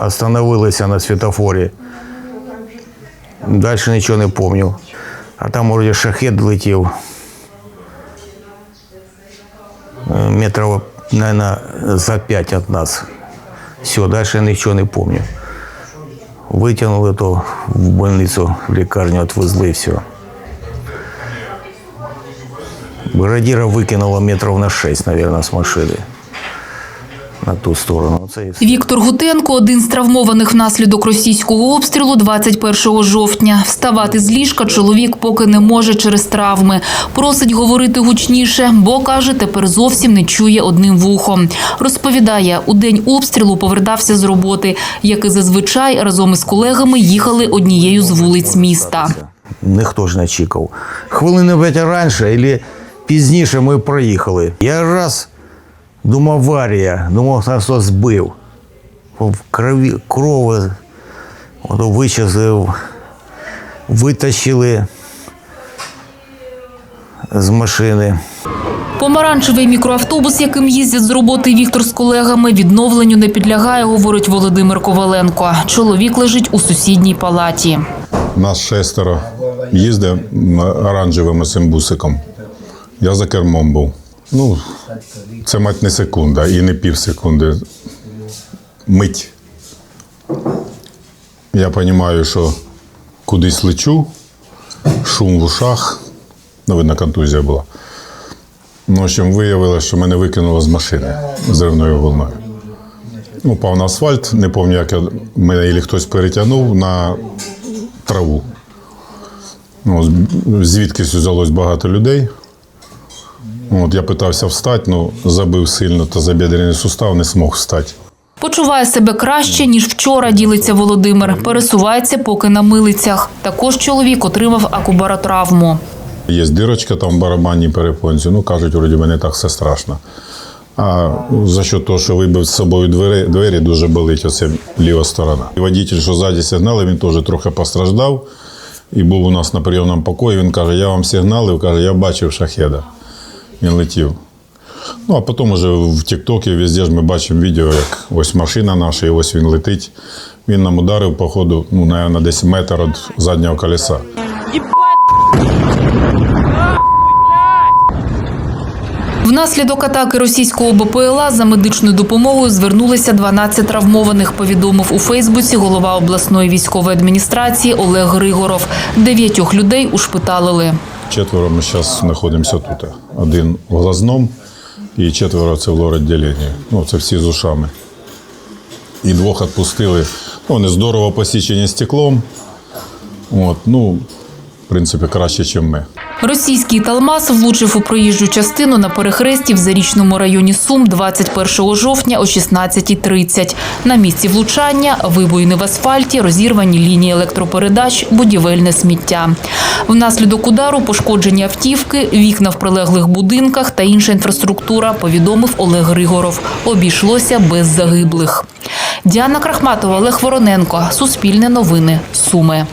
остановилися на світофорі. Далі нічого не пам'ятаю. А там вроде шахет летів. Е, Метрів, мабуть, за п'ять від нас. Все, далі нічого не пам'ятаю. Витягнули то в больницю, в лікарню відвезли все. Бригадира викинуло метрів на 6, мабуть, з машини. На ту сторону. Це. Віктор Гутенко один з травмованих внаслідок російського обстрілу 21 жовтня. Вставати з ліжка чоловік поки не може через травми. Просить говорити гучніше, бо каже, тепер зовсім не чує одним вухом. Розповідає, у день обстрілу повертався з роботи, як і зазвичай разом із колегами їхали однією з вулиць міста. Ніхто ж не чекав. Хвилини п'ять раніше або пізніше ми проїхали. Я раз думав аварія, думав, нас хтось збив. В крові крови ото вичислив, витащили з машини. Помаранчевий мікроавтобус, яким їздять з роботи Віктор з колегами, відновленню не підлягає, говорить Володимир Коваленко. Чоловік лежить у сусідній палаті. Нас шестеро їздив оранжевим цим бусиком. Я за кермом був. Ну, це мать не секунда і не пів секунди. Мить. Я розумію, що кудись лечу, шум в ушах. Ну, видно, контузія була. Ну, в общем, виявилося, що мене викинуло з машини зривною волною. Ну, Упав на асфальт, не пам'ятаю, як я, мене і хтось перетягнув на траву. Ну, звідкись взялось багато людей. От, я питався встати, ну забив сильно та забідрений сустав, не змог встати. Почуває себе краще, ніж вчора, ділиться Володимир. Пересувається поки на милицях. Також чоловік отримав акубаротравму. Є дирочка там в барабанній перепонці. Ну, кажуть, вроді би не так все страшно. А за що того, що вибив з собою двері, двері дуже болить оце ліва сторона. І водитель, що ззаді сигнали, він теж трохи постраждав. І був у нас на прийомному покої. Він каже: Я вам сигналив, каже, я бачив шахеда. Він летів. Ну, а потім уже в Тіктокі везде ж ми бачимо відео, як ось машина наша, і ось він летить. Він нам ударив, походу, ну, мабуть, десь метр від заднього колеса. Внаслідок атаки російського БПЛА за медичною допомогою звернулися 12 травмованих, повідомив у Фейсбуці голова обласної військової адміністрації Олег Григоров. Дев'ятьох людей ушпиталили. Четверо ми зараз знаходимося тут. Один в глазному і четверо це в лор-відділенні. Ну, це всі з ушами. І двох відпустили. Ну, вони здорово посічені стеклом. От, ну, в принципі, краще, ніж ми. Російський Талмас влучив у проїжджу частину на перехресті в Зарічному районі Сум 21 жовтня о 16.30. На місці влучання вибоїни в асфальті, розірвані лінії електропередач, будівельне сміття. Внаслідок удару пошкоджені автівки, вікна в прилеглих будинках та інша інфраструктура, повідомив Олег Григоров. Обійшлося без загиблих. Діана Крахматова, Олег Вороненко. Суспільне новини. Суми.